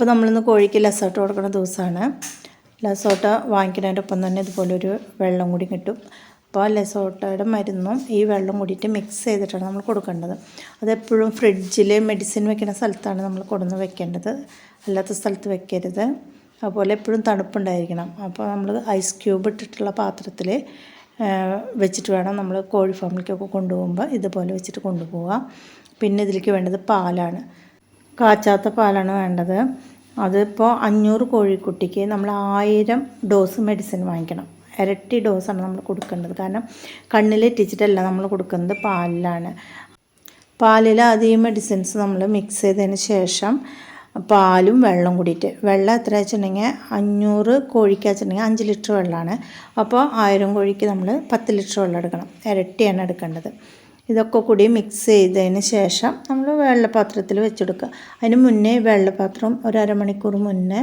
അപ്പോൾ നമ്മളിന്ന് കോഴിക്ക് ലസോട്ട് കൊടുക്കുന്ന ദിവസമാണ്. ലസോട്ട വാങ്ങിക്കുന്നതിന്റെ തന്നെ ഇതുപോലൊരു വെള്ളം കൂടി കിട്ടും. അപ്പോൾ ലസോട്ടയുടെ മരുന്നും ഈ വെള്ളം കൂടിയിട്ട് മിക്സ് ചെയ്തിട്ടാണ് നമ്മൾ കൊടുക്കേണ്ടത്. അതെപ്പോഴും ഫ്രിഡ്ജിൽ മെഡിസിൻ വെക്കുന്ന സ്ഥലത്താണ് നമ്മൾ കൊടുന്ന് വെക്കേണ്ടത്. അല്ലാത്ത സ്ഥലത്ത് വെക്കരുത്. അതുപോലെ എപ്പോഴും തണുപ്പുണ്ടായിരിക്കണം. അപ്പോൾ നമ്മൾ ഐസ് ക്യൂബ് ഇട്ടിട്ടുള്ള പാത്രത്തിൽ വെച്ചിട്ട് വേണം നമ്മൾ കോഴി ഫാമിലേക്കൊക്കെ കൊണ്ടുപോകുമ്പോൾ ഇതുപോലെ വെച്ചിട്ട് കൊണ്ടുപോവുക പിന്നെ ഇതിലേക്ക് വേണ്ടത് പാലാണ്. കാച്ചാത്ത പാലാണ് വേണ്ടത്. അതിപ്പോൾ അഞ്ഞൂറ് കോഴിക്കുട്ടിക്ക് നമ്മൾ ആയിരം ഡോസ് മെഡിസിൻ വാങ്ങിക്കണം. ഇരട്ടി ഡോസാണ് നമ്മൾ കൊടുക്കേണ്ടത്. കാരണം കണ്ണിലെറ്റിച്ചിട്ടല്ല നമ്മൾ കൊടുക്കുന്നത് പാലിലാണ്. പാലിൽ അധികം മെഡിസിൻസ് നമ്മൾ മിക്സ് ചെയ്തതിന് ശേഷം പാലും വെള്ളം കൂടിയിട്ട്. വെള്ളം എത്ര വെച്ചിട്ടുണ്ടെങ്കിൽ? അഞ്ഞൂറ് കോഴിക്ക് വെച്ചിട്ടുണ്ടെങ്കിൽ അഞ്ച് ലിറ്റർ വെള്ളമാണ് അപ്പോൾ ആയിരം കോഴിക്ക് നമ്മൾ പത്ത് ലിറ്റർ വെള്ളം എടുക്കണം. ഇരട്ടിയാണ് എടുക്കേണ്ടത്. ഇതൊക്കെ കൂടി മിക്സ് ചെയ്തതിന് ശേഷം നമ്മൾ വെള്ളപാത്രത്തിൽ വെച്ചെടുക്കുക. അതിന് മുന്നേ വെള്ളപാത്രം ഒരു അരമണിക്കൂർ മുന്നേ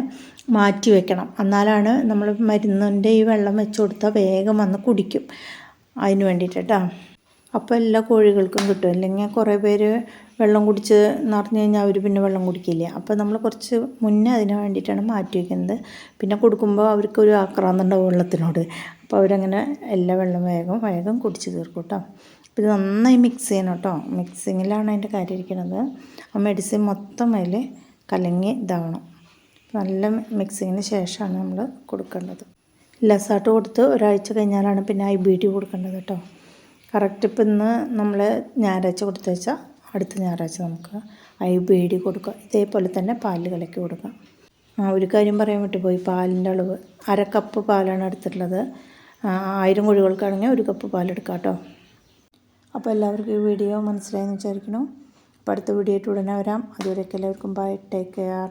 മാറ്റി വെക്കണം. എന്നാലാണ് നമ്മൾ മരുന്നിന്റെ ഈ വെള്ളം വെച്ച് കൊടുത്താൽ വേഗം വന്ന് കുടിക്കും. അതിന് വേണ്ടിയിട്ട് അപ്പോൾ എല്ലാ കോഴികൾക്കും കിട്ടും. അല്ലെങ്കിൽ കുറേ പേര് വെള്ളം കുടിച്ച് നിറഞ്ഞു കഴിഞ്ഞാൽ അവർ പിന്നെ വെള്ളം കുടിക്കില്ല. അപ്പോൾ നമ്മൾ കുറച്ച് മുന്നേ അതിന് വേണ്ടിയിട്ടാണ് മാറ്റി വയ്ക്കുന്നത് പിന്നെ കൊടുക്കുമ്പോൾ അവർക്കൊരു ആക്രാന്തണ്ടാവും വെള്ളത്തിനോട്. അപ്പോൾ അവരങ്ങനെ എല്ലാ വെള്ളം വേഗം വേഗം കുടിച്ച് തീർക്കും കേട്ടോ ഇത് നന്നായി മിക്സ് ചെയ്യണം കേട്ടോ മിക്സിങ്ങിലാണ് അതിന്റെ കാര്യം ഇരിക്കുന്നത് ആ മെഡിസിൻ മൊത്തം അതിൽ കലങ്ങി ഇതാവണം. നല്ല മിക്സിങ്ങിന് ശേഷമാണ് നമ്മൾ കൊടുക്കേണ്ടത്. ലസാട്ട് കൊടുത്ത് ഒരാഴ്ച കഴിഞ്ഞാലാണ് പിന്നെ ഐ ബി ടി കൊടുക്കേണ്ടത് കേട്ടോ കറക്റ്റ് ഇപ്പം ഇന്ന് നമ്മൾ ഞായറാഴ്ച കൊടുത്തു വെച്ചാൽ അടുത്ത ഞായറാഴ്ച നമുക്ക് ഐ ബി ഡി കൊടുക്കുക ഇതേപോലെ തന്നെ പാൽ കലക്കി കൊടുക്കാം. ആ ഒരു കാര്യം പറയാൻ വിട്ടുപോയി പാലിന്റെ അളവ്. അര കപ്പ് പാലാണ് എടുത്തിട്ടുള്ളത്. ആയിരം കോഴികൾക്കാണെങ്കിൽ ഒരു കപ്പ് പാലെടുക്കാം കേട്ടോ. അപ്പോൾ എല്ലാവർക്കും ഈ വീഡിയോ മനസ്സിലായെന്ന് വിചാരിക്കണം അപ്പോൾ അടുത്ത വീഡിയോ ആയിട്ട് ഉടനെ വരാം. അതുവരെയൊക്കെ എല്ലാവർക്കും ബൈ ടേക്ക് കെയർ